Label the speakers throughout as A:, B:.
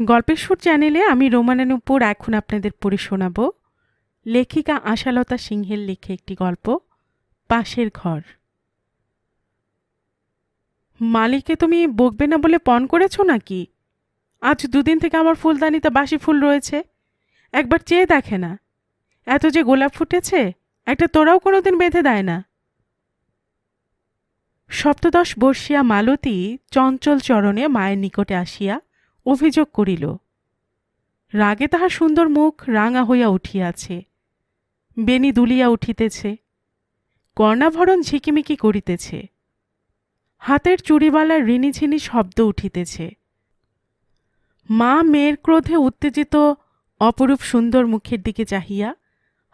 A: গল্পের সুর চ্যানেলে আমি রোমানানুপুর এখন আপনাদের পড়ে শোনাব লেখিকা আশালতা সিংহের লেখে একটি গল্প, পাশের ঘর। মালিককে তুমি বকবে না বলে পণ করেছ নাকি? আজ দুদিন থেকে আমার ফুলদানিতে বাসি ফুল রয়েছে। একবার চেয়ে দেখে না। এত যে গোলাপ ফুটেছে, একটা তোরাও কোনোদিন বেঁধে দেয় না। সপ্তদশ বর্ষিয়া মালতী চঞ্চল চরণে মায়ের নিকটে আসিয়া অভিযোগ করিল, রাগে তাহার সুন্দর মুখ রাঙা হইয়া উঠিয়াছে বেনি দুলিয়া উঠিতেছে, কর্ণাভরণ ঝিকিমিকি করিতেছে, হাতের চুড়িবালার ঋণিঝিনি শব্দ উঠিতেছে। মা মেয়ের ক্রোধে উত্তেজিত অপরূপ সুন্দর মুখের দিকে চাহিয়া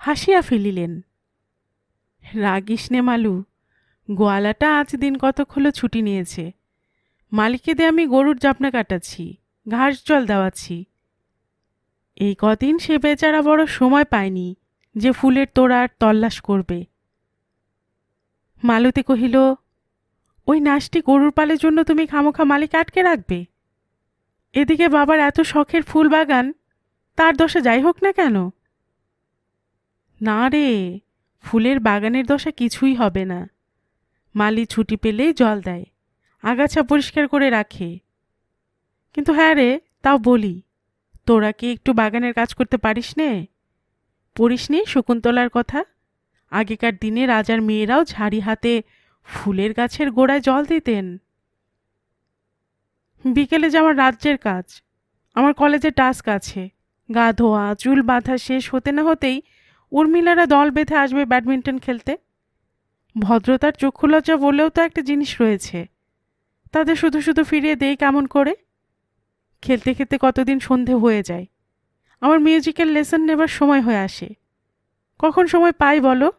A: হাসিয়া ফেলিলেন, রাগিস নে মালু, গোয়ালাটা আজ দিন কতক হলো ছুটি নিয়েছে মালিককে দিয়ে আমি গরুর জাপনা কাটাচ্ছি ঘাস জল দেওয়াচ্ছি। এই কদিন সে বেচারা বড় সময় পায়নি যে ফুলের তোড়ার তল্লাশ করবে। মালতী কহিল, ওই নাচটি গরুর পালের জন্য তুমি খামোখা মালিক আটকে রাখবে? এদিকে বাবার এত শখের ফুল বাগান, তার দশা যাই হোক না কেন? না রে, ফুলের বাগানের দশা কিছুই হবে না। মালি ছুটি পেলেই জল দেয়, আগাছা পরিষ্কার করে রাখে কিন্তু হ্যাঁ রে, তাও বলি, তোরা কি একটু বাগানের কাজ করতে পারিস নে? পড়িস নি শকুন্তলার কথা? আগেকার দিনে রাজার মেয়েরাও ঝাড়ি হাতে ফুলের গাছের গোড়ায় জল দিতেন। বিকেলে যাওয়ার রাজ্যের কাজ, আমার কলেজে টাস্ক আছে। গা ধোয়া, চুল বাঁধা শেষ হতে না হতেই উর্মিলারা দল বেঁধে আসবে ব্যাডমিন্টন খেলতে। ভদ্রতার চক্ষুলজ্জা বলেও তো একটা জিনিস রয়েছে। তাদের শুধু শুধু ফিরিয়ে দেই কেমন করে? খেলতে খেলতে কতদিন সন্ধে হয়ে যায়। আমার মিউজিক্যাল লেসন নেবার সময় হয়ে আসে। কখন সময় পাই বলো?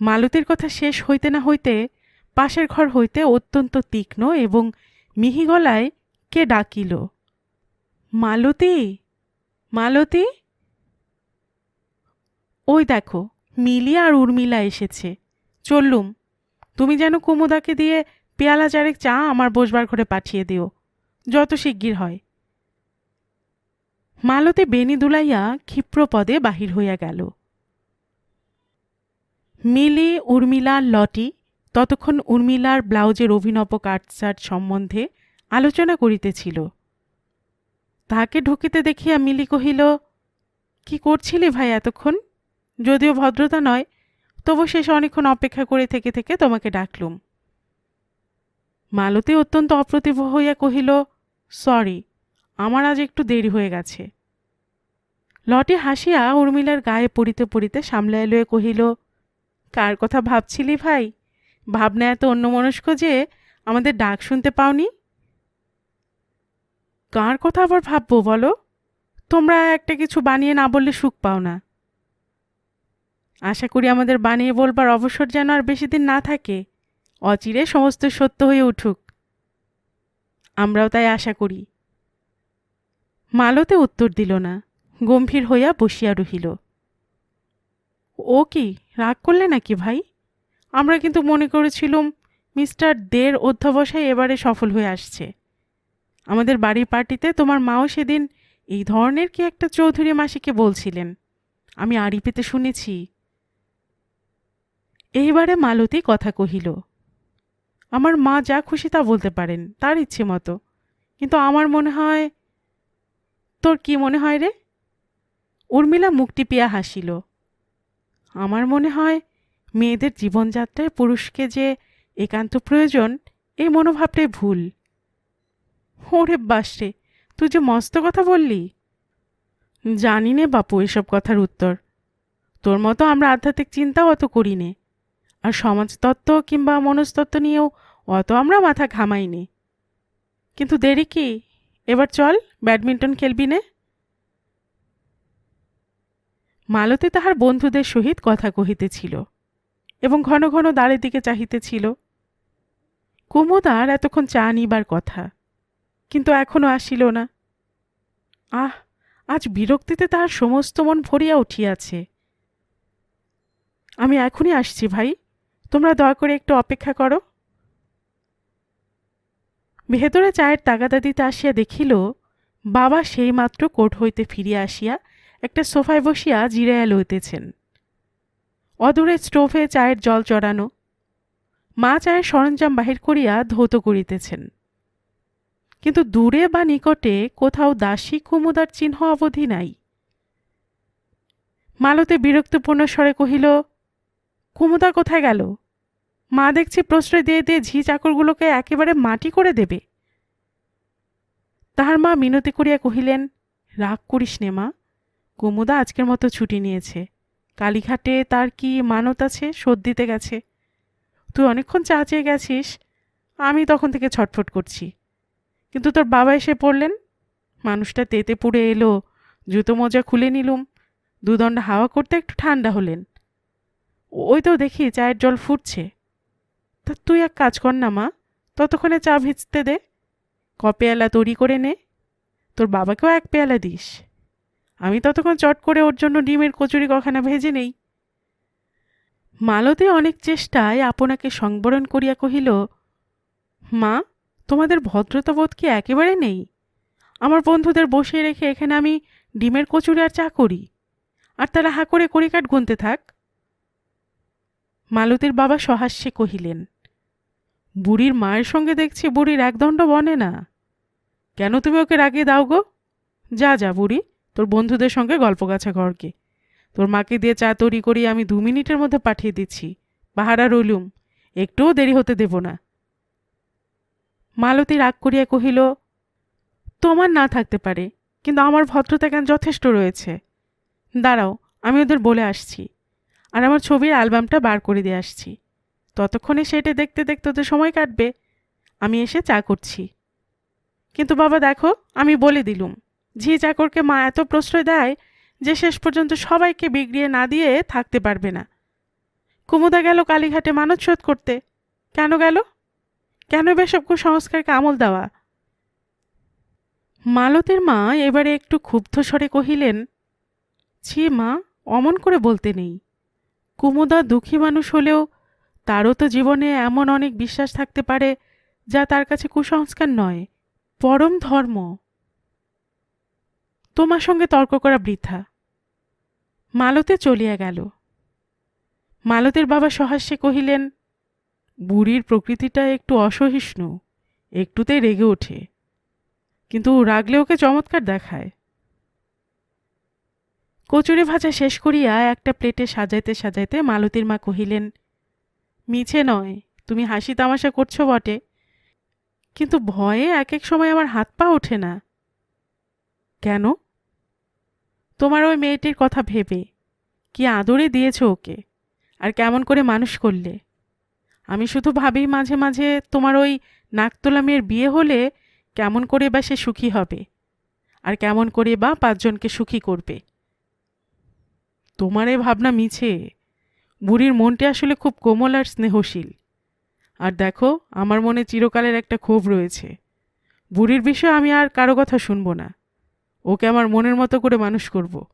A: মালতীর কথা শেষ হইতে না হইতে পাশের ঘর হইতে অত্যন্ত তীক্ষ্ণ এবং মিহি গলায় কে ডাকিল? মালতী? মালতী? ওই দেখো মিলি আর উর্মিলা এসেছে। চললুম, তুমি যেন কুমুদাকে দিয়ে পেয়ালা চারেক চা আমার বসবার ঘরে পাঠিয়ে দিও। যত শিগগির হয়। মালতে বেনি দুলাইয়া ক্ষিপ্রপদে বাহির হইয়া গেল। মিলি, উর্মিলা, লটি ততক্ষণ উর্মিলার ব্লাউজের অভিনব কাটসাট সম্বন্ধে আলোচনা করিতেছিল। তাহাকে ঢুকিতে দেখিয়া মিলি কহিল, কি করছিলি ভাই এতক্ষণ? যদিও ভদ্রতা নয়, তবু শেষে অনেকক্ষণ অপেক্ষা করে থেকে থেকে তোমাকে ডাকলুম। মালতী অত্যন্ত অপ্রতিভ হইয়া কহিল সরি, আমার আজ একটু দেরি হয়ে গেছে। লটে হাসিয়া উর্মিলার গায়ে পড়িতে পড়িতে সামলায় লয়ে কহিল, কার কথা ভাবছিলি ভাই? ভাবনা এত অন্যমনস্ক যে আমাদের ডাক শুনতে পাওনি? কার কথা আবার ভাববো বলো? তোমরা একটা কিছু বানিয়ে না বললে সুখ পাও না। আশা করি আমাদের বানিয়ে বলবার অবসর যেন আর বেশি দিন না থাকে। অচিরে সমস্ত সত্য হয়ে উঠুক। আমরাও তাই আশা করি। মালতে উত্তর দিল না, গম্ভীর হইয়া বসিয়া রহিল। ও কি, রাগ করলে নাকি ভাই? আমরা কিন্তু মনে করেছিলুম মিস্টার দের অধ্যবসায় এবারে সফল হয়ে আসছে। আমাদের বাড়ির পার্টিতে তোমার মাও সেদিন এই ধরনের কি একটা চৌধুরী মাসিকে বলছিলেন, আমি আড়ি পেতে শুনেছি। এইবারে মালতী কথা কহিল আমার মা যা খুশি তা বলতে পারেন, তার ইচ্ছে মতো। কিন্তু আমার মনে হয়, তোর কি মনে হয় রে? উর্মিলা মুখ পেয়া হাসিল। আমার মনে হয়, মেয়েদের জীবনযাত্রায় পুরুষকে যে একান্ত প্রয়োজন, এই মনোভাবটাই ভুল। ওরে বাসরে তুই যে মস্ত কথা বললি। জানি নে বাপু এসব কথার উত্তর। তোর মতো আমরা আধ্যাত্মিক চিন্তাও অত করি নে। আর সমাজতত্ত্ব কিংবা মনস্তত্ত্ব নিয়েও অত আমরা মাথা ঘামাইনি। কিন্তু দেরি কি? এবার চল, ব্যাডমিন্টন খেলবি নে। মালতী তাহার বন্ধুদের সহিত কথা কহিতেছিল এবং ঘন ঘন দ্বারের দিকে চাহিতেছিল। কুমুদার এতক্ষণ চা নিবার কথা, কিন্তু এখনও আসিল না। আহ, আজ বিরক্তিতে তাহার সমস্ত মন ভরিয়া উঠিয়াছে। আমি এখনই আসছি ভাই, তোমরা দয়া করে একটু অপেক্ষা করো। ভেতরে চায়ের তাগাদা দিতে আসিয়া দেখিল, বাবা সেইমাত্র কোর্ট হইতে ফিরিয়া আসিয়া একটা সোফায় বসিয়া জিরাইয়া লইতেছেন। অদূরে স্টোভে চায়ের জল চড়ানো, মা চায়ের সরঞ্জাম বাহির করিয়া ধৌত করিতেছেন। কিন্তু দূরে বা নিকটে কোথাও দাসী কুমুদার চিহ্ন অবধি নাই। মালতে বিরক্তপূর্ণ স্বরে কহিল, কুমুদা কোথায় গেল? মা দেখছি প্রশ্রয় দিয়ে দিয়ে ঝি চাকরগুলোকে একেবারে মাটি করে দেবে। তাহার মা মিনতি করিয়া কহিলেন, রাগ করিস নে মা। কুমুদা আজকের মতো ছুটি নিয়েছে। কালীঘাটে তার কি মানত আছে, শোধ দিতে গেছে। তুই অনেকক্ষণ চা চেয়ে গেছিস, আমি তখন থেকে ছটফট করছি। কিন্তু তোর বাবা এসে পড়লেন। মানুষটা তেতে পুড়ে এলো, জুতো মোজা খুলে নিলুম, দুদণ্ড হাওয়া করতে একটু ঠান্ডা হলেন। ওই তো দেখি চায়ের জল ফুটছে। তা তুই এক কাজ কর না, মা। ততক্ষণে চা ভিজতে দে। ক পেয়ালা তৈরি করে নে। তোর বাবাকেও এক পেয়ালা দিস। আমি ততক্ষণ চট করে ওর জন্য ডিমের কচুরি কখানা ভেজে নেই। মালতী অনেক চেষ্টায় আপনাকে সংবরণ করিয়া কহিল, মা, তোমাদের ভদ্রতাবোধ কি একেবারে নেই? আমার বন্ধুদের বসিয়ে রেখে এখানে আমি ডিমের কচুরি আর চা করি। আর তারা হা করে কড়িকাঠ গুনতে থাক। মালতীর বাবা সহাস্যে কহিলেন বুড়ির মায়ের সঙ্গে দেখছি বুড়ির একদণ্ড বনে না। কেন তুমি ওকে রাগিয়ে দাও গো? যা যা বুড়ি, তোর বন্ধুদের সঙ্গে গল্প গাছা ঘরকে। তোর মাকে দিয়ে চা তৈরি করি আমি দু মিনিটের মধ্যে পাঠিয়ে দিচ্ছি। পাহারা রইলুম, একটুও দেরি হতে দেব না। মালতী রাগ করিয়া কহিল, তোমার না থাকতে পারে, কিন্তু আমার ভদ্রতা জ্ঞান যথেষ্ট রয়েছে। দাঁড়াও, আমি ওদের বলে আসছি, আর আমার ছবির অ্যালবামটা বার করে দিয়ে আসছি। ততক্ষণে সেটে দেখতে দেখতে তো সময় কাটবে। আমি এসে চা করছি। কিন্তু বাবা দেখো, আমি বলে দিলুম, ঝি চাকরকে মা এত প্রশ্রয় দেয় যে শেষ পর্যন্ত সবাইকে বিগড়িয়ে না দিয়ে থাকতে পারবে না। কুমুদা গেল কালীঘাটে মানচ্ছোদ করতে। কেন গেল? কেন বেসব কুসংস্কারকে আমল দেওয়া? মালতের মা এবারে একটু ক্ষুব্ধ স্বরে কহিলেন, ছি মা, অমন করে বলতে নেই। কুমুদা দুঃখী মানুষ হলেও তারও তো জীবনে এমন অনেক বিশ্বাস থাকতে পারে যা তার কাছে কুসংস্কার নয়, পরম ধর্ম। তোমার সঙ্গে তর্ক করা বৃথা। মালতে চলিয়া গেল। মালতের বাবা সহাস্যে কহিলেন, বুড়ির প্রকৃতিটা একটু অসহিষ্ণু একটুতেই রেগে ওঠে, কিন্তু রাগলে ওকে চমৎকার দেখায়। কচুরি ভাজা শেষ করিয়া একটা প্লেটে সাজাইতে সাজাইতে মালতীর মা কহিলেন মিছে নয়। তুমি হাসি তামাশা করছ বটে। কিন্তু ভয়ে এক এক সময় আমার হাত পা ওঠে না। কেন? তোমার ওই মেয়েটির কথা ভেবে। কি আদরে দিয়েছ ওকে? আর কেমন করে মানুষ করলে? আমি শুধু ভাবি মাঝে মাঝে তোমার ওই নাকতলা মেয়ের বিয়ে হলে কেমন করে বা সে সুখী হবে? আর কেমন করে বা পাঁচজনকে সুখী করবে? তোমার এ ভাবনা মিছে। বুড়ির মনটি আসলে খুব কোমল আর স্নেহশীল। আর দেখো, আমার মনে চিরকালের একটা ক্ষোভ রয়েছে। বুড়ির বিষয়ে আমি আর কারও কথা শুনব না। ওকে আমার মনের মতো করে মানুষ করব।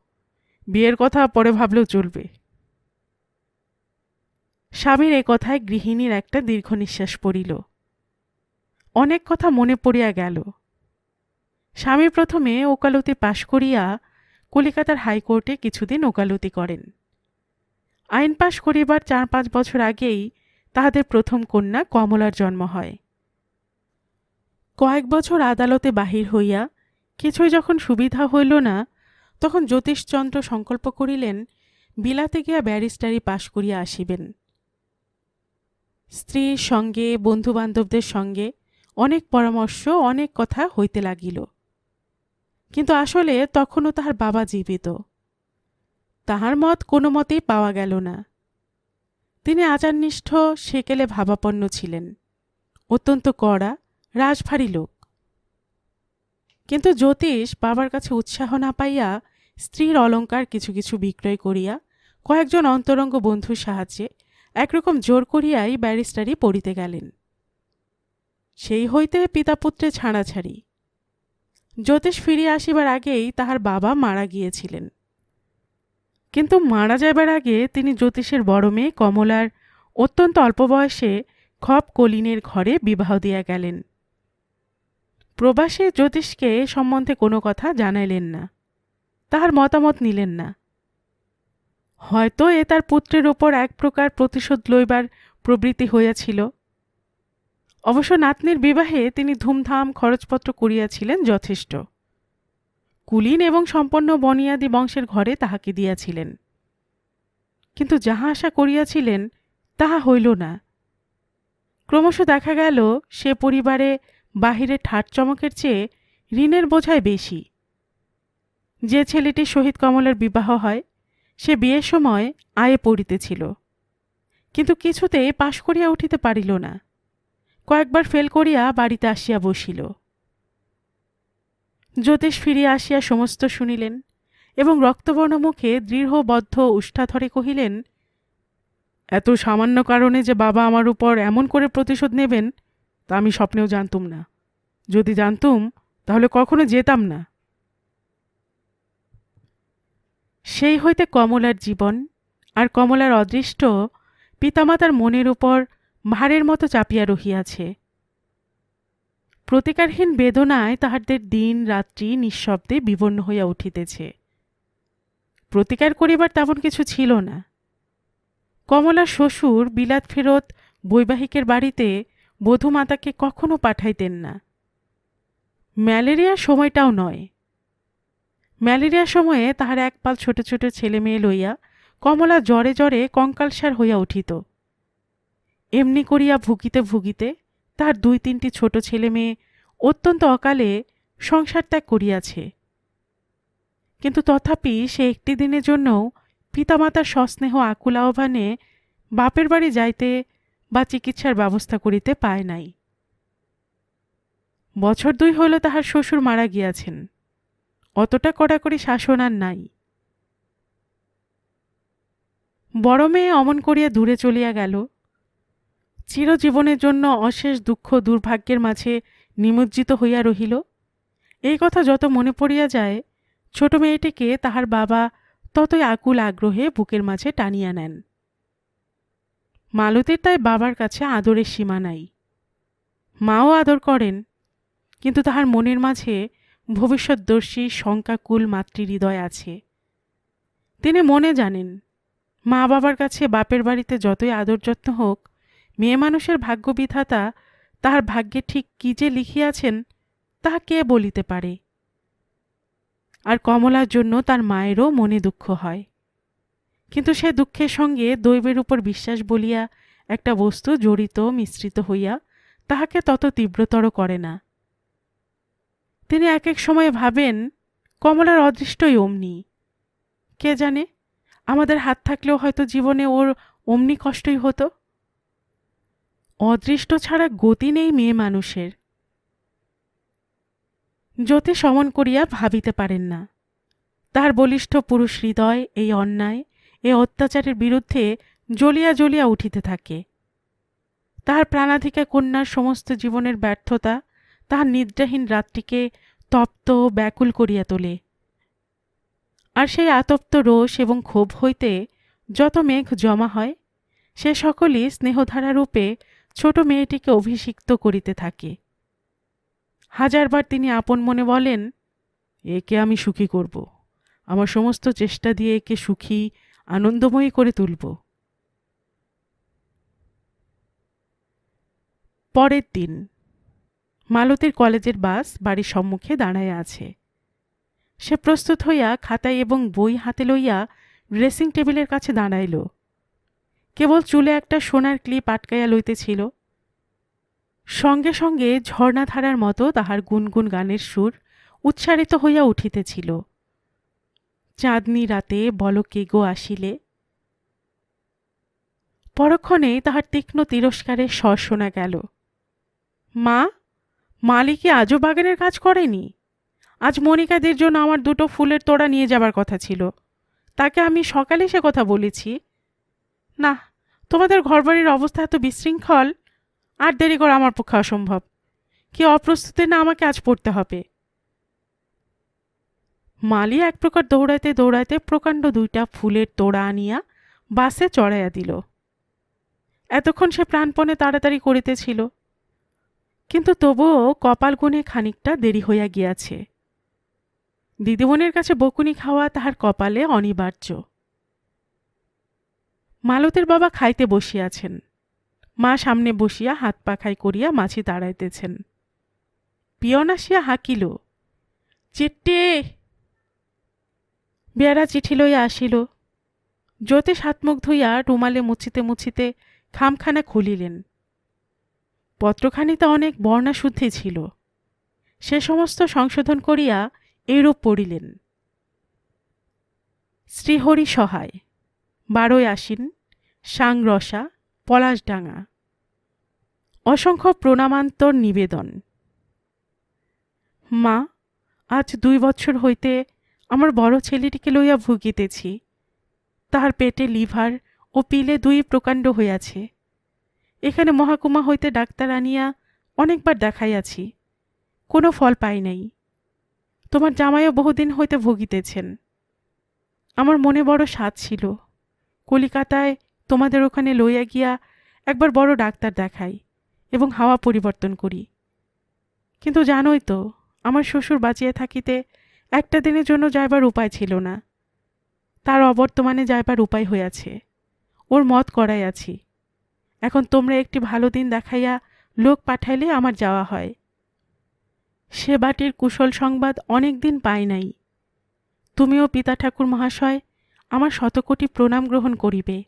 A: বিয়ের কথা পরে ভাবলেও চলবে। স্বামীর এ কথায় গৃহিণীর একটা দীর্ঘ নিঃশ্বাস পড়িল। অনেক কথা মনে পড়িয়া গেল। স্বামী প্রথমে ওকালতি পাশ করিয়া কলিকাতার হাইকোর্টে কিছুদিন ওকালতি করেন। আইন পাশ করিবার চার পাঁচ বছর আগেই তাহাদের প্রথম কন্যা কমলার জন্ম হয়। কয়েক বছর আদালতে বাহির হইয়া কিছুই যখন সুবিধা হইল না, তখন জ্যোতিষচন্দ্র সংকল্প করিলেন, বিলাতে গিয়া ব্যারিস্টারি পাশ করিয়া আসিবেন। স্ত্রীর সঙ্গে, বন্ধুবান্ধবদের সঙ্গে অনেক পরামর্শ, অনেক কথা হইতে লাগিল। কিন্তু আসলে তখনও তাহার বাবা জীবিত। তাহার মত কোনো মতেই পাওয়া গেল না। তিনি আচারনিষ্ঠ, সেকেলে ভাবাপন্ন ছিলেন। অত্যন্ত কড়া, রাজভারী লোক। কিন্তু জ্যোতিষ বাবার কাছে উৎসাহ না পাইয়া স্ত্রীর অলঙ্কার কিছু কিছু বিক্রয় করিয়া কয়েকজন অন্তরঙ্গ বন্ধুর সাহায্যে একরকম জোর করিয়াই ব্যারিস্টারি পড়িতে গেলেন। সেই হইতে পিতাপুত্রে ছাড়াছাড়ি। জ্যোতিষ ফিরিয়া আসিবার আগেই তাহার বাবা মারা গিয়েছিলেন। কিন্তু মারা যাবার আগে তিনি জ্যোতিষের বড় মেয়ে কমলার অত্যন্ত অল্প বয়সে খপ কলিনের ঘরে বিবাহ দিয়া গেলেন। প্রবাসে জ্যোতিষকে এ সম্বন্ধে কোনো কথা জানাইলেন না, তাহার মতামত নিলেন না। হয়তো এ তার পুত্রের ওপর এক প্রকার প্রতিশোধ লইবার প্রবৃত্তি হইয়াছিল। অবশ্য নাতনির বিবাহে তিনি ধুমধাম খরচপত্র করিয়াছিলেন যথেষ্ট। কুলীন এবং সম্পন্ন বনিয়াদি বংশের ঘরে তাহাকে দিয়াছিলেন। কিন্তু যাহা আশা করিয়াছিলেন, তাহা হইল না। ক্রমশ দেখা গেল, সে পরিবারে বাহিরে ঠাট চমকের চেয়ে ঋণের বোঝায় বেশি। যে ছেলেটির শহীদ কমলের বিবাহ হয়, সে বিয়ের সময় আয়ে পড়িতেছিল। কিন্তু কিছুতে পাশ করিয়া উঠিতে পারিল না। কয়েকবার ফেল করিয়া বাড়িতে আসিয়া বসিল। জ্যোতিষ ফিরিয়া আসিয়া সমস্ত শুনিলেন এবং রক্তবর্ণ মুখে দৃঢ়বদ্ধ উষ্ঠাধরে কহিলেন, এত সামান্য কারণে যে বাবা আমার উপর এমন করে প্রতিশোধ নেবেন, তা আমি স্বপ্নেও জানতুম না। যদি জানতুম, তাহলে কখনো যেতাম না। সেই হইতে কমলার জীবন আর কমলার অদৃষ্ট পিতামাতার মনের উপর ভারের মতো চাপিয়া রহিয়াছে। প্রতিকারহীন বেদনায় তাহাদের দিন রাত্রি নিঃশব্দে বিবর্ণ হইয়া উঠিতেছে। প্রতিকার করিবার তেমন কিছু ছিল না। কমলার শ্বশুর বিলাত ফেরত বৈবাহিকের বাড়িতে বধূমাতাকে কখনো পাঠাইতেন না। ম্যালেরিয়ার সময়টাও নয়। ম্যালেরিয়ার সময়ে তাহার একপাল ছোট ছোট ছেলে মেয়ে লইয়া কমলা জ্বরে জ্বরে কঙ্কালসার হইয়া উঠিত। এমনি করিয়া ভুগিতে ভুগিতে তার দুই তিনটি ছোট ছেলে মেয়ে অত্যন্ত অকালে সংসার ত্যাগ করিয়াছে। কিন্তু তথাপি সে একটি দিনের জন্যও পিতামাতার সস্নেহ আকুল আহ্বানে বাপের বাড়ি যাইতে বা চিকিৎসার ব্যবস্থা করিতে পায় নাই। বছর দুই হইল তাহার শ্বশুর মারা গিয়াছেন। অতটা কড়াকড়ি শাসন আর নাই। বড় মেয়ে অমন করিয়া দূরে চলিয়া গেল। চিরজীবনের জন্য অশেষ দুঃখ দুর্ভাগ্যের মাঝে নিমজ্জিত হইয়া রহিল। এই কথা যত মনে পড়িয়া যায়, ছোট মেয়েটিকে তাহার বাবা ততই আকুল আগ্রহে বুকের মাঝে টানিয়া নেন। মালতীর তাই বাবার কাছে আদরের সীমা নাই। মাও আদর করেন, কিন্তু তাহার মনের মাঝে ভবিষ্যৎদর্শী শঙ্কাকুল মাতৃহৃদয় আছে। তিনি মনে জানেন মা বাবার কাছে বাপের বাড়িতে যতই আদর যত্ন হোক মেয়ে মানুষের ভাগ্যবিধাতা তাহার ভাগ্যে ঠিক কি যে লিখিয়াছেন, তাহা কে বলিতে পারে? আর কমলার জন্য তার মায়েরও মনে দুঃখ হয়। কিন্তু সে দুঃখের সঙ্গে দৈবের উপর বিশ্বাস বলিয়া একটা বস্তু জড়িত, মিশ্রিত হইয়া তাহাকে তত তীব্রতর করে না। তিনি এক এক সময় ভাবেন, কমলার অদৃষ্টই অমনি। কে জানে, আমাদের হাত থাকলেও হয়তো জীবনে ওর অমনি কষ্টই হতো। অদৃষ্ট ছাড়া গতি নেই মেয়ে মানুষের। জ্যোতি সমন করিয়া ভাবিতে পারেন না। তাহার বলিষ্ঠ পুরুষ হৃদয় এই অন্যায়, এ অত্যাচারের বিরুদ্ধে জ্বলিয়া জ্বলিয়া উঠিতে থাকে। তাহার প্রাণাধিকা কন্যার সমস্ত জীবনের ব্যর্থতা তাহার নিদ্রাহীন রাত্রিকে তপ্ত ব্যাকুল করিয়া তোলে। আর সেই আতপ্ত রোষ এবং ক্ষোভ হইতে যত মেঘ জমা হয়, সে সকলই স্নেহধারা রূপে ছোট মেয়েটিকে অভিষিক্ত করিতে থাকে। হাজারবার তিনি আপন মনে বলেন, একে আমি সুখী করব। আমার সমস্ত চেষ্টা দিয়ে একে সুখী, আনন্দময়ী করে তুলব। পরের দিন, মালতীর কলেজের বাস বাড়ির সম্মুখে দাঁড়াইয়া আছে। সে প্রস্তুত হইয়া খাতায় এবং বই হাতে লইয়া ড্রেসিং টেবিলের কাছে দাঁড়াইল। কেবল চুলে একটা সোনার ক্লিপ আটকাইয়া লইতেছিল। সঙ্গে সঙ্গে ঝর্ণাধারার মতো তাহার গুনগুন গানের সুর উচ্চারিত হইয়া উঠিতেছিল। চাঁদনি রাতে বলকে গো আসিলে। পরক্ষণে তাহার তীক্ষ্ণ তিরস্কারের স্বর শোনা গেল। মা মালি কি আজও বাগানের কাজ করেনি? আজ মনিকাদের জন্য আমার দুটো ফুলের তোড়া নিয়ে যাবার কথা ছিল। তাকে আমি সকালে সে কথা বলেছি। না, তোমাদের ঘরবাড়ির অবস্থা এত বিশৃঙ্খল। আর দেরি করা আমার পক্ষে অসম্ভব। কি অপ্রস্তুতে না আমাকে আজ পড়তে হবে। মালি এক প্রকার দৌড়াইতে দৌড়াইতে প্রকাণ্ড দুইটা ফুলের তোড়া আনিয়া বাসে চড়াইয়া দিল। এতক্ষণ সে প্রাণপণে তাড়াতাড়ি করিতেছিল। কিন্তু তবুও কপাল গুণে খানিকটা দেরি হইয়া গিয়াছে। দিদিমণির কাছে বকুনি খাওয়া তাহার কপালে অনিবার্য। মালতের বাবা খাইতে বসিয়াছেন। মা সামনে বসিয়া হাত পাখাই করিয়া মাছি দাঁড়াইতেছেন। পিয়ন আসিয়া হাঁকিল, চিট্টে! বেয়ারা চিঠি লইয়া আসিল। জ্যোতিষ হাতমুখ ধুইয়া রুমালে মুছিতে মুছিতে খামখানা খুলিলেন। পত্রখানিতে অনেক বর্ণাশুদ্ধি ছিল। সে সমস্ত সংশোধন করিয়া এইরূপ পড়িলেন। শ্রীহরি সহায় বারোই আশ্বিন, সাংরসা, পলাশডাঙ্গা। অসংখ্য প্রণামান্তর নিবেদন। মা, আজ দুই বছর হইতে আমার বড় ছেলেটিকে লইয়া ভুগিতেছি। তাহার পেটে লিভার ও পিলে দুই প্রকাণ্ড হইয়াছে। এখানে মহাকুমা হইতে ডাক্তার আনিয়া অনেকবার দেখাইয়াছি। কোনো ফল পাই নাই। তোমার জামাইও বহুদিন হইতে ভুগিতেছেন। আমার মনে বড় স্বাদ ছিল। কলিকাতায় তোমাদের ওখানে লইয়া গিয়া একবার বড় ডাক্তার দেখাই এবং হাওয়া পরিবর্তন করি। কিন্তু জানোই তো, আমার শ্বশুর বাঁচিয়া থাকিতে একটা দিনের জন্য যাইবার উপায় ছিল না। তার অবর্তমানে যাইবার উপায় হইয়াছে। ওর মত করাই আছি এখন তোমরা একটি ভালো দিন দেখাইয়া লোক পাঠাইলে আমার যাওয়া হয়। সে বাটির কুশল সংবাদ অনেক দিন পাই নাই। তুমিও পিতা ঠাকুর মহাশয় আমার শতকোটি প্রণাম গ্রহণ করিবে।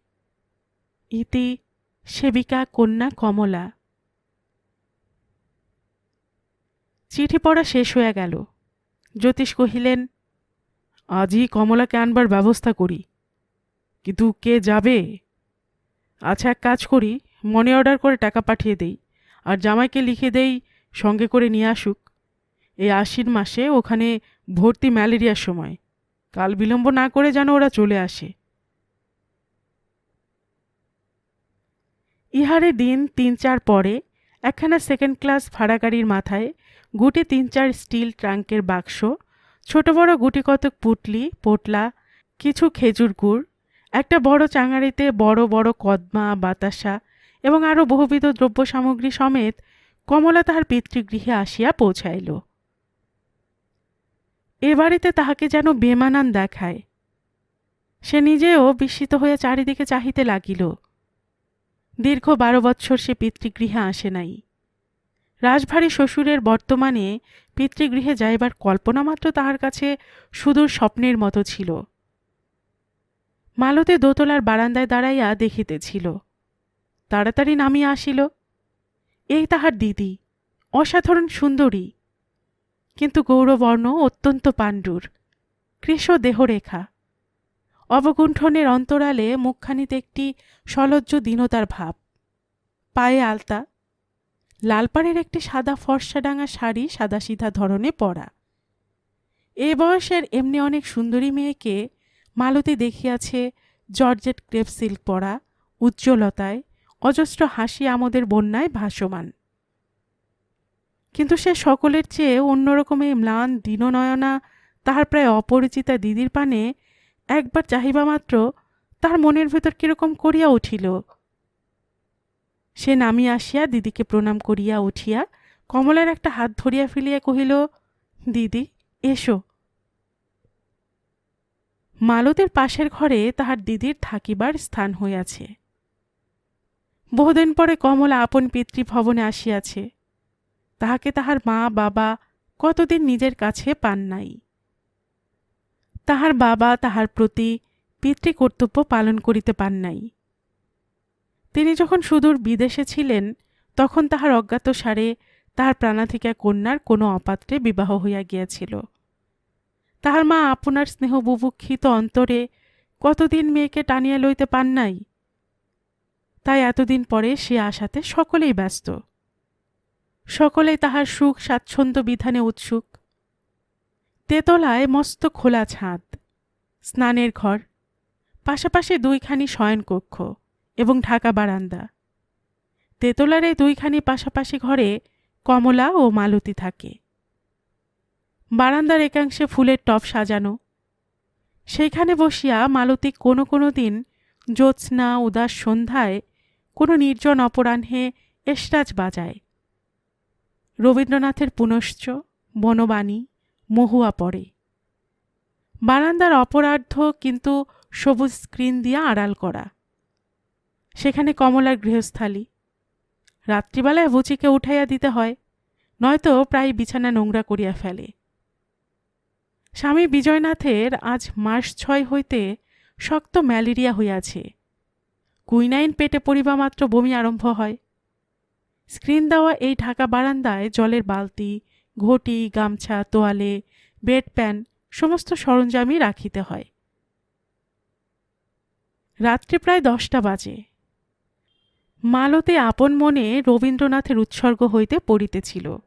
A: ইতি সেবিকা কন্যা কমলা। চিঠি পড়া শেষ হইয়া গেল। জ্যোতিষ কহিলেন আজই কমলাকে আনবার ব্যবস্থা করি। কিন্তু কে যাবে? আচ্ছা এক কাজ করি, মনি অর্ডার করে টাকা পাঠিয়ে দেই, আর জামাইকে লিখে দেই, সঙ্গে করে নিয়ে আসুক। এই আশ্বিন মাসে ওখানে ভর্তি ম্যালেরিয়ার সময়। কাল বিলম্ব না করে যেন ওরা চলে আসে। ইহারে দিন তিন চার পরে একখানা সেকেন্ড ক্লাস ভাড়া গাড়ির মাথায় গুটি তিন চার স্টিল ট্রাঙ্কের বাক্স, ছোট বড় গুটি কতক পুটলি, পোটলা, কিছু খেজুর গুড়, একটা বড় চাঙাড়িতে বড় বড় কদমা, বাতাসা এবং আরও বহুবিধ দ্রব্য সামগ্রী সমেত কমলা তাহার পিতৃগৃহে আসিয়া পৌঁছাইল। এ বাড়িতে তাহাকে যেন বেমানান দেখায়। সে নিজেও বিস্মিত হইয়া চারিদিকে চাহিতে লাগিল। দীর্ঘ বারো বৎসর সে পিতৃগৃহে আসে নাই। রাজভারী শ্বশুরের বর্তমানে পিতৃগৃহে যাইবার কল্পনা মাত্র তাহার কাছে সুদূর স্বপ্নের মতো ছিল। মালতে দোতলার বারান্দায় দাঁড়াইয়া দেখিতেছিল। তাড়াতাড়ি নামিয়া আসিল। এই তাহার দিদি, অসাধারণ সুন্দরী। কিন্তু গৌরবর্ণ অত্যন্ত পাণ্ডুর। কৃষ দেহরেখা অবগুণ্ঠনের অন্তরালে মুখখানিতে একটি সলজ্জ দীনতার ভাব। পায়ে আলতা। লালপাড়ের একটি সাদা ফর্সাডাঙা শাড়ি সাদাসিধা ধরনে পরা। এ বয়সের এমনি অনেক সুন্দরী মেয়েকে মালতী দেখিয়াছে জর্জেট ক্রেপ সিল্ক পরা, উজ্জ্বলতায়, অজস্র হাসি আমাদের বন্যায় ভাসমান। কিন্তু সে সকলের চেয়ে অন্যরকমে ম্লান, দীননয়না, তাহার প্রায় অপরিচিতা দিদির পানে একবার চাহিবা মাত্র তার মনের ভেতর কীরকম করিয়া উঠিল। সে নামিয়া আসিয়া দিদিকে প্রণাম করিয়া উঠিয়া কমলার একটা হাত ধরিয়া ফেলিয়া কহিল, দিদি, এসো। মালতের পাশের ঘরে তাহার দিদির থাকিবার স্থান হইয়াছে। বহুদিন পরে কমলা আপন পিতৃভবনে আসিয়াছে। তাহাকে তাহার মা, বাবা কতদিন নিজের কাছে পান নাই। তাহার বাবা তাহার প্রতি পিতৃকর্তব্য পালন করিতে পান নাই। তিনি যখন সুদূর বিদেশে ছিলেন, তখন তাহার অজ্ঞাতসারে তাহার প্রাণাধিকা কন্যার কোনো অপাত্রে বিবাহ হইয়া গিয়াছিল। তাহার মা আপনার স্নেহ বুভুক্ষিত অন্তরে কতদিন মেয়েকে টানিয়া লইতে পান নাই? তাই এতদিন পরে সে আসাতে সকলেই ব্যস্ত। সকলেই তাহার সুখ স্বাচ্ছন্দ্য বিধানে উৎসুক। তেতলায় মস্ত খোলা ছাদ, স্নানের ঘর, পাশাপাশি দুইখানি শয়নকক্ষ এবং ঢাকা বারান্দা। তেতলার এই দুইখানি পাশাপাশি ঘরে কমলা ও মালতী থাকে। বারান্দার একাংশে ফুলের টব সাজানো। সেইখানে বসিয়া মালতী কোনো কোনো দিন জ্যোৎস্না, উদাস সন্ধ্যায় কোনো নির্জন অপরাহ্নে এসরাজ বাজায়। রবীন্দ্রনাথের পুনশ্চ বনবাণী মহুয়া পড়ে। বারান্দার অপরার্ধ কিন্তু সবুজ স্ক্রিন দিয়ে আড়াল করা। সেখানে কমলার গৃহস্থালী। রাত্রিবেলায় বুচিকে উঠাইয়া দিতে হয়, নয়তো প্রায় বিছানা নোংরা করিয়া ফেলে। স্বামী বিজয়নাথের আজ মাস ছয় হইতে শক্ত ম্যালেরিয়া হইয়াছে। কুইনাইন পেটে পড়িবা মাত্র বমি আরম্ভ হয়। স্ক্রিন দেওয়া এই ঢাকা বারান্দায় জলের বালতি, ঘটি, গামছা, তোয়ালে বেড প্যান সমস্ত সরঞ্জামই রাখিতে হয়। রাত্রি প্রায় দশটা বাজে। মালতে আপন মনে রবীন্দ্রনাথের উৎসর্গ হইতে পড়িতেছিল।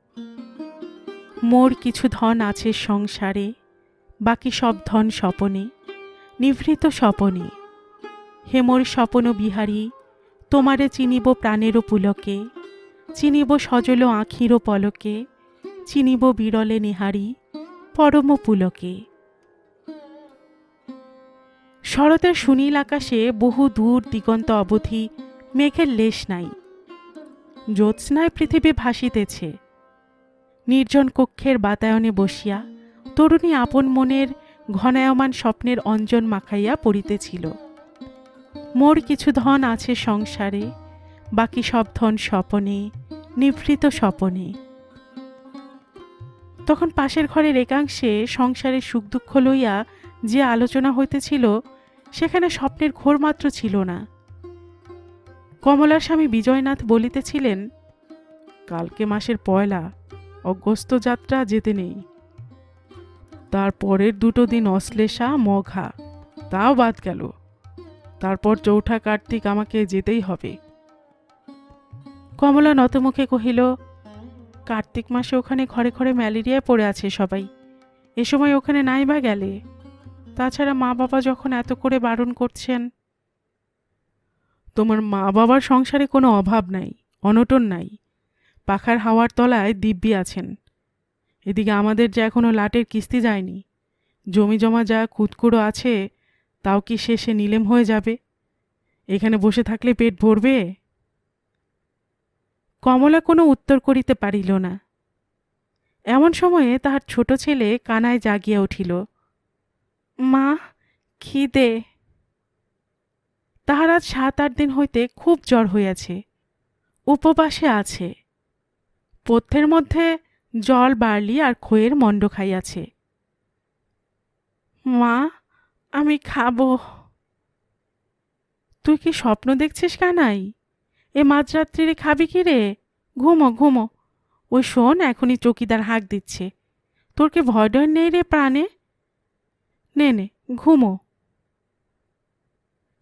A: মোর কিছু ধন আছে সংসারে, বাকি সব ধন স্বপনে, নিভৃত স্বপনে। হে মোর স্বপন বিহারী, তোমারে চিনিব প্রাণেরও পুলকে চিনিব সজল আখিরও পলকে, চিনিব বিরলে নিহারি পরম পুলকে। শরতের সুনীল আকাশে বহু দূর দিগন্ত অবধি মেঘের লেশ নাই, জ্যোৎস্নায় পৃথিবী ভাসিতেছে। নির্জন কক্ষের বাতায়নে বসিয়া তরুণী আপন মনের ঘনায়মান স্বপ্নের অঞ্জন মাখাইয়া পড়িতেছিল। মোর কিছু ধন আছে সংসারে, বাকি সব ধন স্বপনে নিভৃত স্বপনে। তখন পাশের ঘরের একাংশে সংসারের সুখ দুঃখ লইয়া যে আলোচনা হইতেছিল, সেখানে স্বপ্নের ঘোর মাত্র ছিল না। কমলার স্বামী বিজয়নাথ বলিতেছিলেন, কালকে মাসের পয়লা, অগস্ত যাত্রা যেতে নেই। তার পরের দুটো দিন অশ্লেষা, মঘা, তাও বাদ গেল। তারপর চৌঠা কার্তিক আমাকে যেতেই হবে। কমলা নতমুখে কহিল, কার্তিক মাসে ওখানে ঘরে ঘরে ম্যালেরিয়ায় পড়ে আছে সবাই। এ সময় ওখানে নাই বা গেলে? তাছাড়া মা বাবা যখন এত করে বারণ করছেন, তোমার মা বাবার সংসারে কোনো অভাব নাই, অনটন নাই। পাখার হাওয়ার তলায় দিব্যি আছেন। এদিকে আমাদের যে এখনও লাটের কিস্তি যায়নি। জমি জমা যা কুতকুড়ো আছে, তাও কি শেষে নিলেম হয়ে যাবে? এখানে বসে থাকলে পেট ভরবে? কমলা কোনো উত্তর করিতে পারিল না। এমন সময়ে তাহার ছোট ছেলে কানায় জাগিয়া উঠিল। মা, খিদে। তাহার আজ সাত আট দিন হইতে খুব জ্বর হইয়াছে। উপবাসে আছে। পথ্যের মধ্যে জল, বার্লি আর খইয়ের মণ্ড খাইয়াছে। মা, আমি খাব। তুই কি স্বপ্ন দেখছিস কানাই? এ মাঝরাত্রিরে খাবি কি রে? ঘুমো ঘুমো। ওই শোন, এখনই চকিদার হাঁক দিচ্ছে। তোর কি ভয় ডয় নেই রে প্রাণে? নে নে, ঘুমো।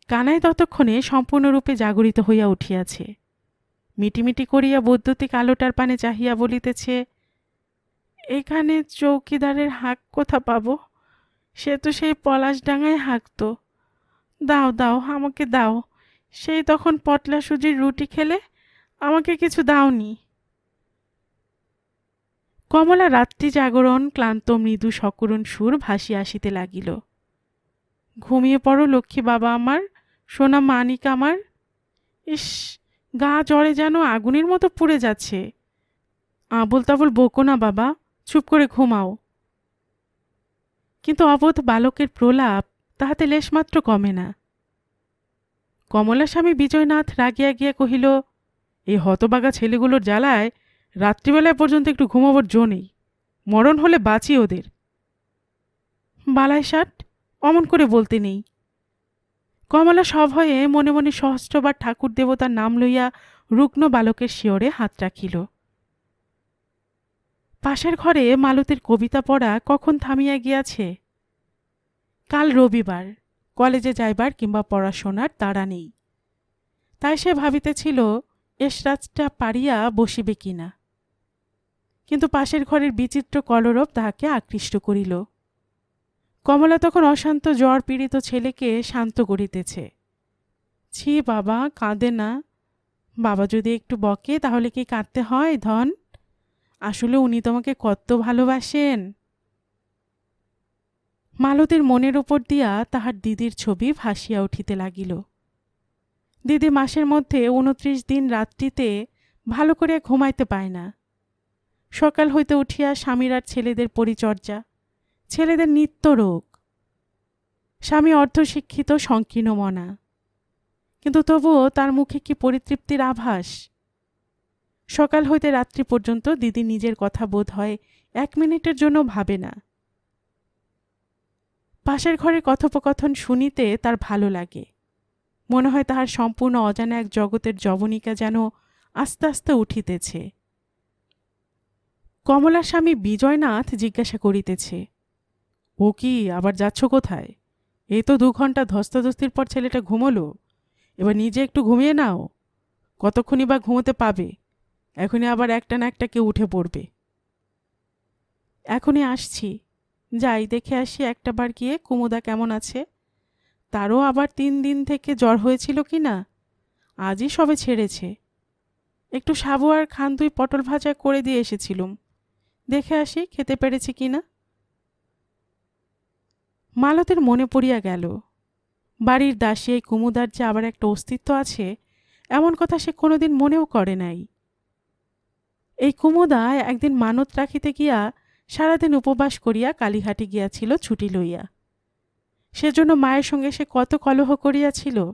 A: কানাই ততক্ষণে সম্পূর্ণরূপে জাগরিত হইয়া উঠিয়াছে। মিটিমিটি করিয়া বৈদ্যুতিক আলোটার পানে চাহিয়া বলিতেছে, এখানে চৌকিদারের হাঁক কোথা পাবো? সে তো সেই পলাশডাঙায় হাঁকতো। দাও দাও, আমাকে দাও। সেই তখন পটলা সুজির রুটি খেলে আমাকে কিছু দাওনি। কমলা রাত্রি জাগরণ, ক্লান্ত মৃদু সকরুণ সুর ভাসিয়া আসিতে লাগিল। ঘুমিয়ে পড়ো লক্ষ্মী বাবা আমার, সোনা মানিক আমার। ইস, গা জ্বরে যেন আগুনের মতো পুড়ে যাচ্ছে। আবল তাবল, বকো না বাবা, চুপ করে ঘুমাও। কিন্তু অবোধ বালকের প্রলাপ তাহাতে লেশমাত্র কমে না। কমলা স্বামী বিজয়নাথ রাগিয়া গিয়া কহিল, এই হতবাগা ছেলেগুলোর জ্বালায় রাত্রিবেলায় পর্যন্ত একটু ঘুমাবার জো নেই। মরণ হলে বাঁচি ওদের। বালায় ষাট অমন করে বলতে নেই। কমলা সভয়ে মনে মনে সহস্রবার ঠাকুর দেবতার নাম লইয়া রুগ্ন বালকের শিয়রে হাত রাখিল। পাশের ঘরে মালতীর কবিতা পড়া কখন থামিয়া গিয়াছে? কাল রবিবার। কলেজে যাইবার কিংবা পড়াশোনার তাড়া নেই। তাই সে ভাবিতেছিল এসরাজটা পারিয়া বসিবে কিনা কিন্তু পাশের ঘরের বিচিত্র কলরব তাহাকে আকৃষ্ট করিল। কমলা তখন অশান্ত জ্বর পীড়িত ছেলেকে শান্ত করিতেছে। ছি বাবা, কাঁদে না। বাবা যদি একটু বকে তাহলে কি কাঁদতে হয় ধন? আসলে উনি তোমাকে কত ভালোবাসেন। মালতীর মনের ওপর দিয়া তাহার দিদির ছবি ভাসিয়া উঠিতে লাগিল। দিদি মাসের মধ্যে উনত্রিশ দিন রাত্রিতে ভালো করে ঘুমাইতে পায় না। সকাল হইতে উঠিয়া স্বামীর আর ছেলেদের পরিচর্যা, ছেলেদের নিত্য রোগ। স্বামী অর্ধশিক্ষিত, সংকীর্ণ মনা। কিন্তু তবুও তার মুখে কি পরিতৃপ্তির আভাস? সকাল হইতে রাত্রি পর্যন্ত দিদি নিজের কথা বোধ হয় এক মিনিটের জন্য ভাবে না। পাশের ঘরে কথোপকথন শুনিতে তার ভালো লাগে। মনে হয় তাহার সম্পূর্ণ অজানা এক জগতের জবনিকা যেন আস্তে আস্তে উঠিতেছে। কমলার স্বামী বিজয়নাথ জিজ্ঞাসা করিতেছে, ও কি, আবার যাচ্ছ কোথায়? এই তো দু ঘণ্টা ধস্তাধস্তির পর ছেলেটা ঘুমোলো। এবার নিজে একটু ঘুমিয়ে নাও। কতক্ষণই বা ঘুমোতে পাবে? এখনই আবার একটা না একটা কেউ উঠে পড়বে। এখনই আসছি। যাই, দেখে আসি একটা বার গিয়ে, কুমুদা কেমন আছে? তারও আবার তিন দিন থেকে জ্বর হয়েছিল কি না? আজই সবে ছেড়েছে। একটু সাবু আর খান দুই পটল ভাজা করে দিয়ে এসেছিলুম। দেখে আসি খেতে পেরেছি কি না? মালতের মনে পড়িয়া গেল। বাড়ির দাসী এই কুমুদার যে আবার একটা অস্তিত্ব আছে, এমন কথা সে কোনোদিন মনেও করে নাই। এই কুমুদা একদিন মানত রাখিতে গিয়া সারাদিন উপবাস করিয়া কালীঘাটে গিয়াছিল ছুটি লইয়া। সেজন্য মায়ের সঙ্গে সে কত কলহ করিয়াছিল।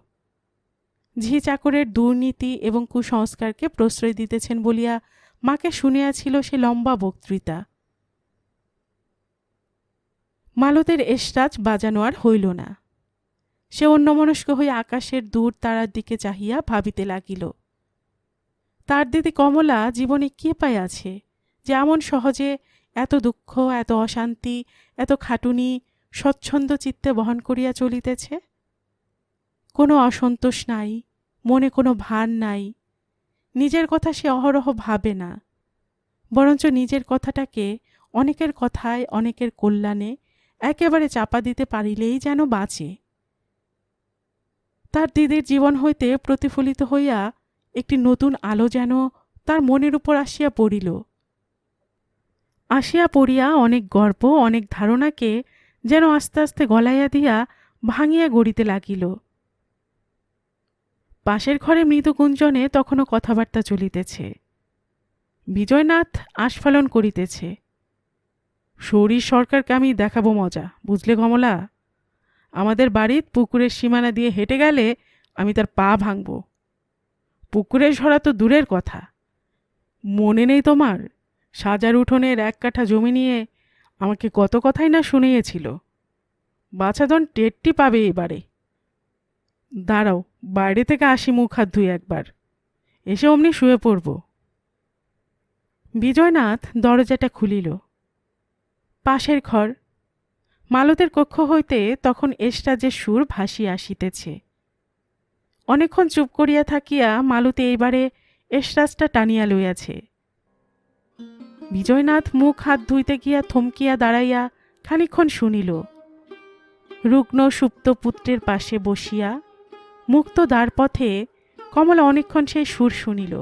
A: ঝি চাকরের দুর্নীতি এবং কুসংস্কারকে প্রশ্রয় দিতেছেন বলিয়া মাকে শুনিয়াছিল সে লম্বা বক্তৃতা। মালতের এসরাজ বাজানো আর হইল না। সে অন্যমনস্ক হয়ে আকাশের দূর তারার দিকে চাহিয়া ভাবিতে লাগিল। তার দিদি কমলা জীবনে কে পায় আছে? যে এমন সহজে এত দুঃখ, এত অশান্তি, এত খাটুনি স্বচ্ছন্দ চিত্তে বহন করিয়া চলিতেছে? কোনো অসন্তোষ নাই, মনে কোনো ভার নাই। নিজের কথা সে অহরহ ভাবে না। বরঞ্চ নিজের কথাটাকে অনেকের কথায়, অনেকের কল্যাণে একেবারে চাপা দিতে পারিলেই যেন বাঁচে। তার দিদির জীবন হইতে প্রতিফলিত হইয়া একটি নতুন আলো যেন তার মনের উপর আসিয়া পড়িল। আসিয়া পড়িয়া অনেক গর্ব, অনেক ধারণাকে যেন আস্তে আস্তে গলাইয়া দিয়া ভাঙিয়া গড়িতে লাগিল। পাশের ঘরে মৃদুকুঞ্জনে তখনও কথাবার্তা চলিতেছে। বিজয়নাথ আস্ফালন করিতেছে। শরীর সরকারকে আমি দেখাবো মজা, বুঝলে কমলা? আমাদের বাড়ির পুকুরের সীমানা দিয়ে হেঁটে গেলে আমি তার পা ভাঙব। পুকুরের সরা তো দূরের কথা। মনে নেই তোমার? সাজার উঠোনের এক কাঠা জমি নিয়ে আমাকে কত কথাই না শুনিয়েছিল। বাছাধন টেরটি পাবে এবারে। দাঁড়াও, বাইরে থেকে আসি মুখ হাত ধুই একবার। এসে অমনি শুয়ে পড়ব। বিজয়নাথ দরজাটা খুলিল। পাশের ঘর। মালতের কক্ষ হইতে তখন এসরাজের সুর ভাসিয়া আসিতেছে। অনেকক্ষণ চুপ করিয়া থাকিয়া মালতী এইবারে এসরাজটা টানিয়া লইয়াছে। বিজয়নাথ মুখ হাত ধুইতে গিয়া থমকিয়া দাঁড়াইয়া খানিক্ষণ শুনিল। রুগ্ন সুপ্ত পুত্রের পাশে বসিয়া মুক্ত দ্বারপথে কমলা অনেকক্ষণ সেই সুর শুনিল।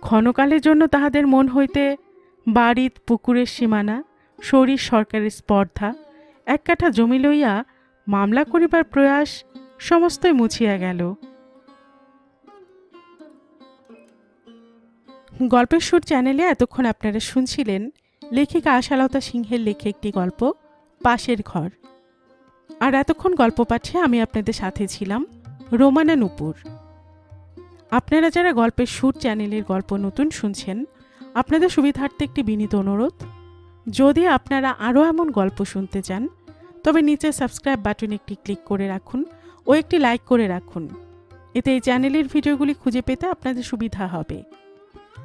A: ক্ষণকালের জন্য তাহাদের মন হইতে বাড়িত পুকুরের সীমানা, শরীর সরকারের স্পর্ধা, এক কাঠা জমি লইয়া মামলা করিবার প্রয়াস সমস্তই মুছিয়া গেল। গল্পের সুর চ্যানেলে এতক্ষণ আপনারা শুনছিলেন লেখিকা আশালতা সিংহের লেখে একটি গল্প, পাশের ঘর। আর এতক্ষণ গল্প পাঠে আমি আপনাদের সাথে ছিলাম রোমানা নুপুর। আপনারা যারা গল্পের সুর চ্যানেলের গল্প নতুন শুনছেন, আপনাদের সুবিধার্থে একটি বিনীত অনুরোধ। যদি আপনারা আরও এমন গল্প শুনতে চান, তবে নিচে সাবস্ক্রাইব বাটনে একটি ক্লিক করে রাখুন ও একটি লাইক করে রাখুন। এতে এই চ্যানেলের ভিডিওগুলি খুঁজে পেতে আপনাদের সুবিধা হবে।